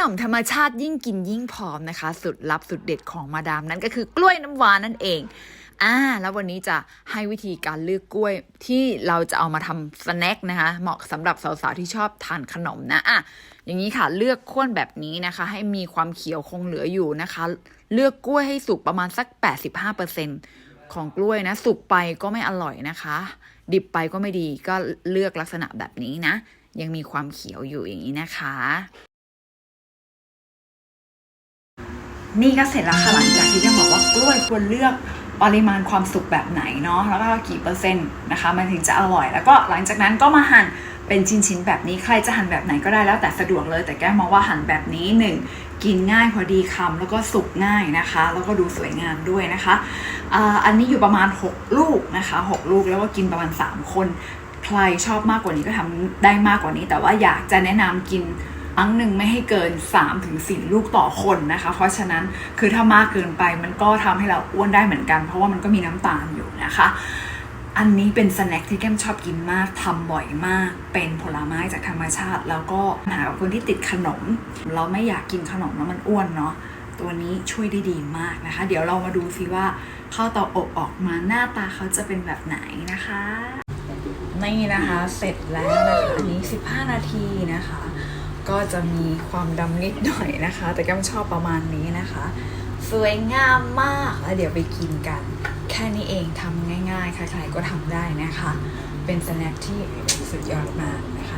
นมธรรมชาติยิ่งกินยิ่งผอมนะคะ สุดลับสุดเด็ดของมาดามนั่นก็คือกล้วยน้ำว้านั่นเองอ่าแล้ววันนี้จะให้วิธีการเลือกกล้วยที่เราจะเอามาทำสแน็คนะคะ เหมาะสำหรับสาวๆที่ชอบทานขนมนะอะอย่างนี้ค่ะเลือกข้นแบบนี้นะคะ ให้มีความเขียวคงเหลืออยู่นะคะ เลือกกล้วยให้สุกประมาณสัก 85%ของกล้วยนะ สุกไปก็ไม่อร่อยนะคะ ดิบไปก็ไม่ดีก็เลือกลักษณะแบบนี้นะ ยังมีความเขียวอยู่อย่างนี้นะคะ นี่ก็เสร็จแล้วค่ะหลังจากที่ยังบอกว่ากล้วยควรเลือกปริมาณความสุกแบบไหนเนาะแล้วก็กี่เปอร์เซ็นต์นะคะ มันถึงจะอร่อย แล้วก็หลังจากนั้นก็มาหั่นเป็นชิ้นๆแบบนี้ใครจะหั่นแบบไหนก็ได้แล้วแต่สะดวกเลย แต่แก้มมองว่าหั่นแบบนี้หนึ่งกินง่ายพอดีคำแล้วก็สุกง่ายนะคะ แล้วก็ดูสวยงามด้วยนะคะอ,อันนี้อยู่ประมาณ 6 ลูกนะคะ 6 ลูกแล้วก็กินประมาณ 3 คน ใครชอบมากกว่านี้ก็ทำได้มากกว่านี้ แต่ว่าอยากจะแนะนำกิน ครั้งหนึ่งไม่ให้เกิน 3-4 ลูกต่อคนนะคะ เพราะฉะนั้นคือถ้ามากเกินไปมันก็ทำให้เราอ้วนได้เหมือนกัน เพราะว่ามันก็มีน้ำตาลอยู่นะคะ อันนี้เป็นสแน็คที่แก้มชอบกินมากทำบ่อยมาก เป็นผลไม้จากธรรมชาติ แล้วก็หากับคนที่ติดขนม เราไม่อยากกินขนมแล้วมันอ้วนเนาะตัวนี้ช่วยได้ดีมากนะคะ เดี๋ยวเรามาดูซิว่าข้าวเตาอบออกมาหน้าตาเขาจะเป็นแบบไหนนะคะนี่นะคะเสร็จแล้วนะคะอันนี้ 15 นาทีนะคะ ก็จะมีความดำนิดหน่อยนะคะ แต่ก็ชอบประมาณนี้นะคะ สวยงามมากแล้วเดี๋ยวไปกินกัน แค่นี้เองทำง่ายๆใครๆก็ทำได้นะคะ เป็นสแน็คที่สุดยอดมากนะคะ